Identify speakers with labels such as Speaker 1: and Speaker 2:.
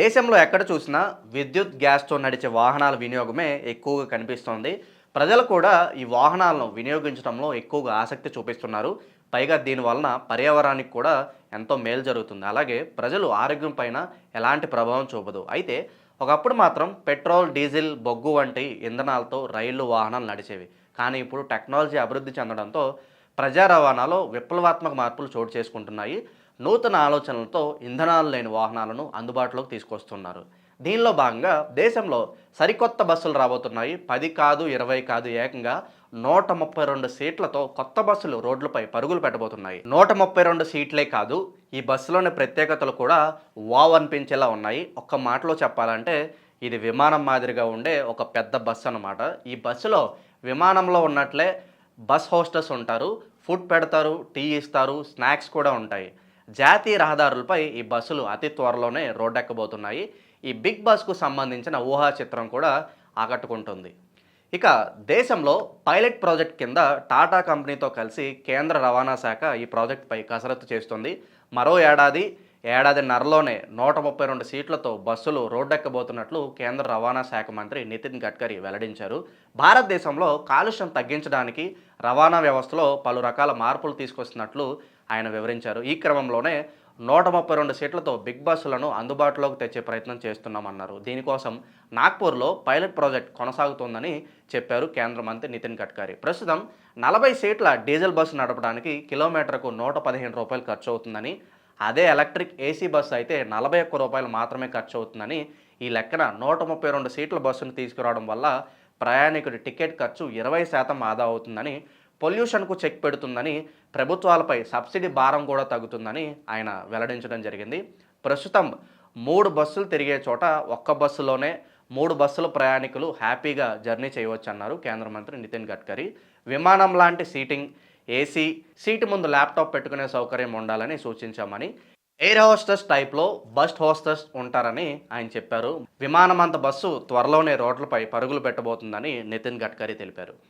Speaker 1: దేశంలో ఎక్కడ చూసినా విద్యుత్ గ్యాస్తో నడిచే వాహనాల వినియోగమే ఎక్కువగా కనిపిస్తోంది. ప్రజలు కూడా ఈ వాహనాలను వినియోగించడంలో ఎక్కువగా ఆసక్తి చూపిస్తున్నారు. పైగా దీని వలన పర్యావరణానికి కూడా ఎంతో మేలు జరుగుతుంది. అలాగే ప్రజలు ఆరోగ్యం పైన ఎలాంటి ప్రభావం చూపదు. అయితే ఒకప్పుడు మాత్రం పెట్రోల్ డీజిల్ బొగ్గు వంటి ఇంధనాలతో రైళ్ళు వాహనాలు నడిచేవి. కానీ ఇప్పుడు టెక్నాలజీ అభివృద్ధి చెందడంతో ప్రజా రవాణాలో విప్లవాత్మక మార్పులు చోటు చేసుకుంటున్నాయి. నూతన ఆలోచనలతో ఇంధనాలు లేని వాహనాలను అందుబాటులోకి తీసుకొస్తున్నారు. దీనిలో భాగంగా దేశంలో సరికొత్త బస్సులు రాబోతున్నాయి. పది కాదు ఇరవై కాదు ఏకంగా నూట ముప్పై రెండు సీట్లతో కొత్త బస్సులు రోడ్లపై పరుగులు పెట్టబోతున్నాయి. నూట ముప్పై రెండు సీట్లే కాదు ఈ బస్సులోని ప్రత్యేకతలు కూడా వావ్ అనిపించేలా ఉన్నాయి. ఒక్క మాటలో చెప్పాలంటే ఇది విమానం మాదిరిగా ఉండే ఒక పెద్ద బస్సు అన్నమాట. ఈ బస్సులో విమానంలో ఉన్నట్లే బస్ హోస్టర్స్ ఉంటారు ఫుడ్ పెడతారు టీ ఇస్తారు స్నాక్స్ కూడా ఉంటాయి. జాతీయ రహదారులపై ఈ బస్సులు అతి త్వరలోనే రోడ్డెక్కబోతున్నాయి. ఈ బిగ్ బస్కు సంబంధించిన ఊహా చిత్రం కూడా ఆకట్టుకుంటుంది. ఇక దేశంలో పైలట్ ప్రాజెక్ట్ కింద టాటా కంపెనీతో కలిసి కేంద్ర రవాణా శాఖ ఈ ప్రాజెక్టుపై కసరత్తు చేస్తుంది. మరో ఏడాది ఏడాది నరలోనే నూట ముప్పై రెండు సీట్లతో బస్సులు రోడ్డెక్కబోతున్నట్లు కేంద్ర రవాణా శాఖ మంత్రి నితిన్ గడ్కరీ వెల్లడించారు. భారతదేశంలో కాలుష్యం తగ్గించడానికి రవాణా వ్యవస్థలో పలు రకాల మార్పులు తీసుకొస్తున్నట్లు ఆయన వివరించారు. ఈ క్రమంలోనే నూట ముప్పై రెండు సీట్లతో బిగ్ బస్సులను అందుబాటులోకి తెచ్చే ప్రయత్నం చేస్తున్నామన్నారు. దీనికోసం నాగ్పూర్లో పైలట్ ప్రాజెక్ట్ కొనసాగుతోందని చెప్పారు కేంద్ర మంత్రి నితిన్ గడ్కరీ. ప్రస్తుతం నలభై సీట్ల డీజిల్ బస్సు నడపడానికి కిలోమీటర్కు నూట పదిహేను రూపాయలు ఖర్చు అవుతుందని అదే ఎలక్ట్రిక్ ఏసీ బస్సు అయితే నలభై ఒక్క రూపాయలు మాత్రమే ఖర్చు అవుతుందని ఈ లెక్కన నూట ముప్పై రెండు సీట్ల బస్సును తీసుకురావడం వల్ల ప్రయాణికుడి టికెట్ ఖర్చు ఇరవై శాతం ఆదా అవుతుందని పొల్యూషన్కు చెక్ పెడుతుందని ప్రభుత్వాలపై సబ్సిడీ భారం కూడా తగ్గుతుందని ఆయన వెల్లడించడం జరిగింది. ప్రస్తుతం మూడు బస్సులు తిరిగే చోట ఒక్క బస్సులోనే మూడు బస్సుల ప్రయాణికులు హ్యాపీగా జర్నీ చేయవచ్చు అన్నారు కేంద్ర మంత్రి నితిన్ గడ్కరీ. విమానం లాంటి సీటింగ్ ఏసీ సీటు ముందు ల్యాప్టాప్ పెట్టుకునే సౌకర్యం ఉండాలని సూచించామని ఎయిర్ హోస్టెస్ టైప్లో బస్ హోస్టర్స్ ఉంటారని ఆయన చెప్పారు. విమానమంత బస్సు త్వరలోనే రోడ్లపై పరుగులు పెట్టబోతుందని నితిన్ గడ్కరీ తెలిపారు.